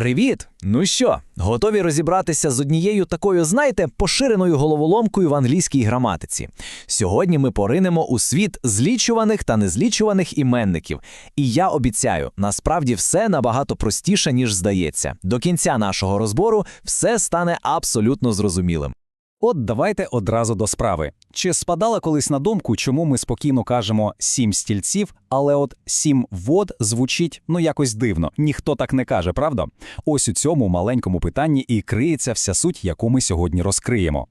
Привіт! Ну що, готові розібратися з однією такою, знаєте, поширеною головоломкою в англійській граматиці. Сьогодні ми поринемо у світ злічуваних та незлічуваних іменників. І я обіцяю, насправді все набагато простіше, ніж здається. До кінця нашого розбору все стане абсолютно зрозумілим. От давайте одразу до справи. Чи спадала колись на думку, чому ми спокійно кажемо сім стільців, але от сім вод звучить ну якось дивно. Ніхто так не каже, правда? Ось у цьому маленькому питанні і криється вся суть, яку ми сьогодні розкриємо.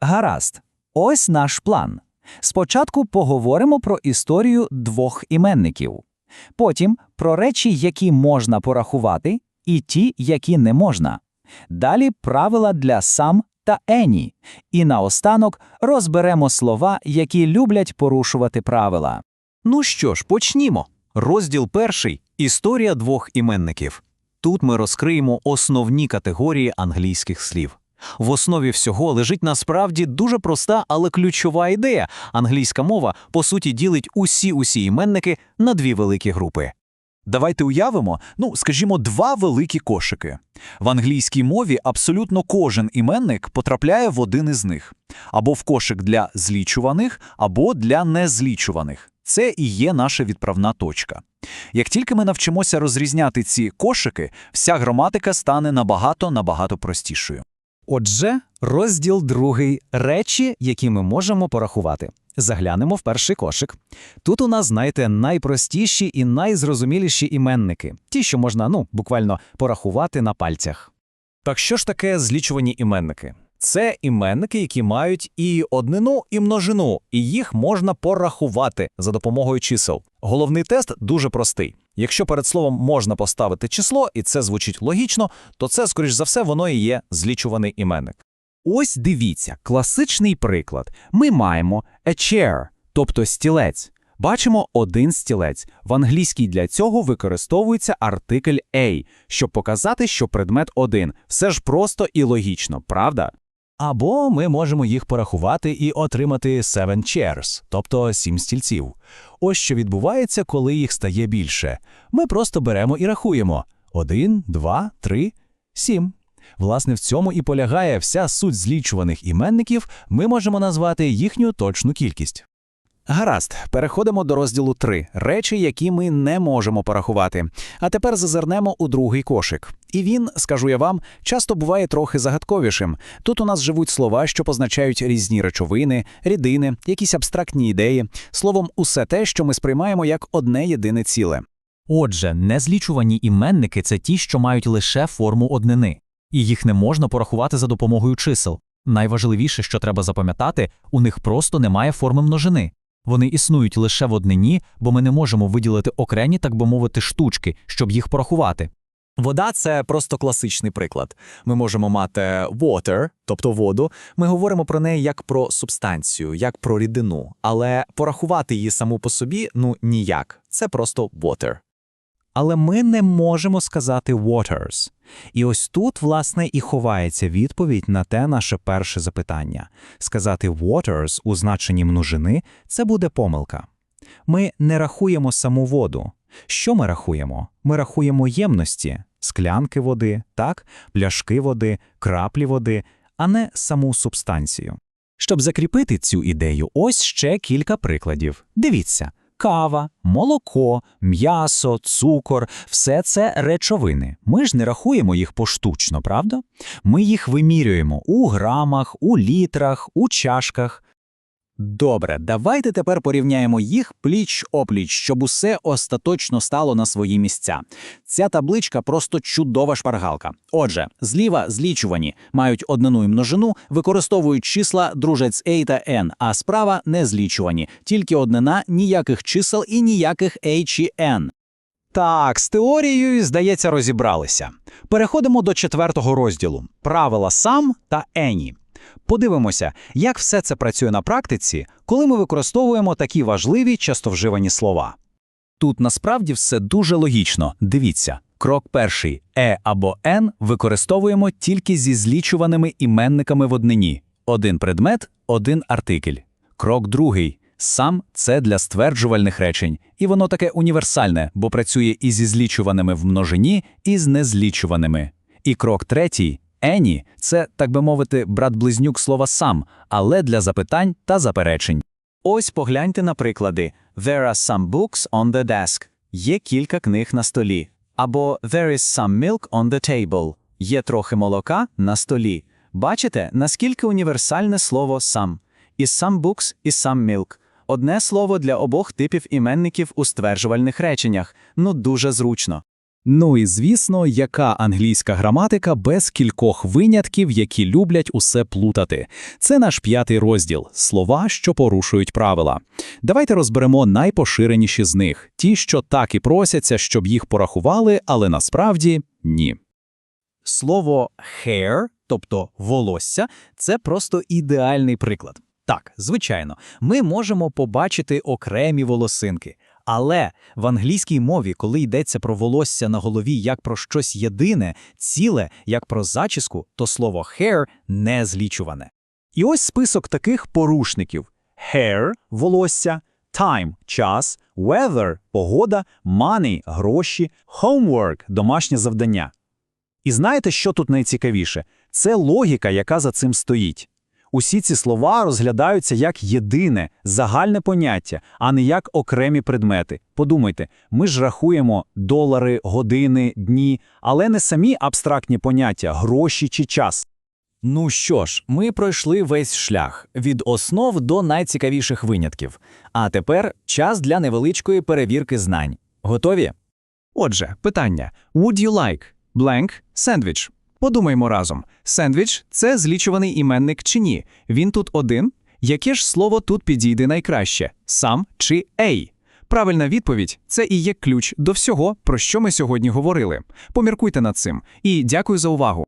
Гаразд, ось наш план. Спочатку поговоримо про історію двох іменників, потім про речі, які можна порахувати, і ті, які не можна. Далі правила для сам та ені. І наостанок розберемо слова, які люблять порушувати правила. Ну що ж, почнімо. Розділ перший історія двох іменників. Тут ми розкриємо основні категорії англійських слів. В основі всього лежить насправді дуже проста, але ключова ідея. Англійська мова, по суті, ділить усі усі іменники на дві великі групи. Давайте уявимо, ну, скажімо, два великі кошики. В англійській мові абсолютно кожен іменник потрапляє в один із них. Або в кошик для злічуваних, або для незлічуваних. Це і є наша відправна точка. Як тільки ми навчимося розрізняти ці кошики, вся граматика стане набагато-набагато простішою. Отже, розділ другий речі, які ми можемо порахувати. Заглянемо в перший кошик. Тут у нас, знаєте, найпростіші і найзрозуміліші іменники, ті, що можна ну, буквально порахувати на пальцях. Так що ж таке злічувані іменники? Це іменники, які мають і однину, і множину, і їх можна порахувати за допомогою чисел. Головний тест дуже простий. Якщо перед словом можна поставити число, і це звучить логічно, то це, скоріш за все, воно і є злічуваний іменник. Ось дивіться, класичний приклад. Ми маємо a chair, тобто стілець. Бачимо один стілець. В англійській для цього використовується артикль a, щоб показати, що предмет один. Все ж просто і логічно, правда? Або ми можемо їх порахувати і отримати seven chairs, тобто сім стільців. Ось що відбувається, коли їх стає більше. Ми просто беремо і рахуємо: один, два, три, сім. Власне, в цьому і полягає вся суть злічуваних іменників, ми можемо назвати їхню точну кількість. Гаразд, переходимо до розділу 3. речі, які ми не можемо порахувати. А тепер зазирнемо у другий кошик. І він, скажу я вам, часто буває трохи загадковішим. Тут у нас живуть слова, що позначають різні речовини, рідини, якісь абстрактні ідеї, словом, усе те, що ми сприймаємо як одне єдине ціле. Отже, незлічувані іменники це ті, що мають лише форму однини, і їх не можна порахувати за допомогою чисел. Найважливіше, що треба запам'ятати, у них просто немає форми множини. Вони існують лише в однині, бо ми не можемо виділити окремі, так би мовити, штучки, щоб їх порахувати. Вода це просто класичний приклад. Ми можемо мати water, тобто воду. Ми говоримо про неї як про субстанцію, як про рідину, але порахувати її саму по собі ну ніяк. Це просто water. Але ми не можемо сказати waters. І ось тут, власне, і ховається відповідь на те наше перше запитання. Сказати waters у значенні множини це буде помилка. Ми не рахуємо саму воду. Що ми рахуємо? Ми рахуємо ємності, склянки води, так, пляшки води, краплі води, а не саму субстанцію. Щоб закріпити цю ідею, ось ще кілька прикладів. Дивіться. Кава, молоко, м'ясо, цукор все це речовини. Ми ж не рахуємо їх поштучно, правда? Ми їх вимірюємо у грамах, у літрах, у чашках. Добре, давайте тепер порівняємо їх пліч-опліч, щоб усе остаточно стало на свої місця. Ця табличка просто чудова шпаргалка. Отже, зліва злічувані мають однину і множину, використовують числа дружать з A та N, а справа не злічувані, тільки однина, ніяких чисел і ніяких H і N. Так, з теорією, здається, розібралися. Переходимо до четвертого розділу правила сам та ені. Подивимося, як все це працює на практиці, коли ми використовуємо такі важливі частовживані слова. Тут насправді все дуже логічно. Дивіться, крок перший е або н використовуємо тільки зі злічуваними іменниками в однині: один предмет, один артикль. Крок другий Сам це для стверджувальних речень, і воно таке універсальне, бо працює і зі злічуваними в множині, і з незлічуваними. І крок третій «any» – це, так би мовити, брат-близнюк слова сам, але для запитань та заперечень. Ось погляньте на приклади. There are some books on the desk. Є кілька книг на столі. Або There is some milk on the table. Є трохи молока на столі. Бачите, наскільки універсальне слово «some». І some books, і some milk. Одне слово для обох типів іменників у стверджувальних реченнях. Ну, дуже зручно. Ну і звісно, яка англійська граматика без кількох винятків, які люблять усе плутати. Це наш п'ятий розділ слова, що порушують правила. Давайте розберемо найпоширеніші з них, ті, що так і просяться, щоб їх порахували, але насправді ні. Слово hair, тобто волосся, це просто ідеальний приклад. Так, звичайно, ми можемо побачити окремі волосинки. Але в англійській мові, коли йдеться про волосся на голові як про щось єдине, ціле, як про зачіску, то слово hair не злічуване. І ось список таких порушників: hair – волосся, time – час, weather – погода, money – гроші, homework – домашнє завдання. І знаєте, що тут найцікавіше? Це логіка, яка за цим стоїть. Усі ці слова розглядаються як єдине, загальне поняття, а не як окремі предмети. Подумайте, ми ж рахуємо долари, години, дні, але не самі абстрактні поняття гроші чи час. Ну що ж, ми пройшли весь шлях від основ до найцікавіших винятків. А тепер час для невеличкої перевірки знань. Готові? Отже, питання: Would you like blank sandwich? Подумаймо разом. Сендвіч – це злічуваний іменник чи ні? Він тут один? Яке ж слово тут підійде найкраще? Сам чи ей? Правильна відповідь – це і є ключ до всього, про що ми сьогодні говорили. Поміркуйте над цим. І дякую за увагу.